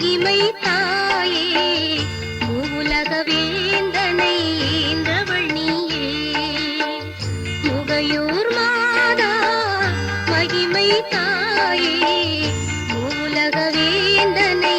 மகிமை தாயே உலக வேந்தனை ஏந்தவள் நீயே. முகையூர் மாதா மகிமை தாயே உலக வேந்தனை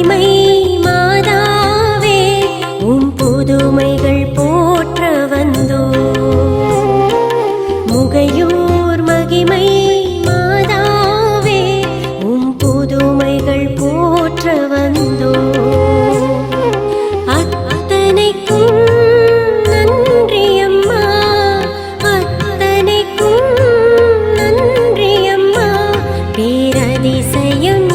மகிமை மாதாவே உம் புதுமைகள் போற்ற வந்தோ. முகையூர் மகிமை மாதாவே உம் புதுமைகள் போற்ற வந்தோ. அத்தனைக்கும் நன்றியம்மா அத்தனைக்கும் நன்றியம்மா பேரதிசயம்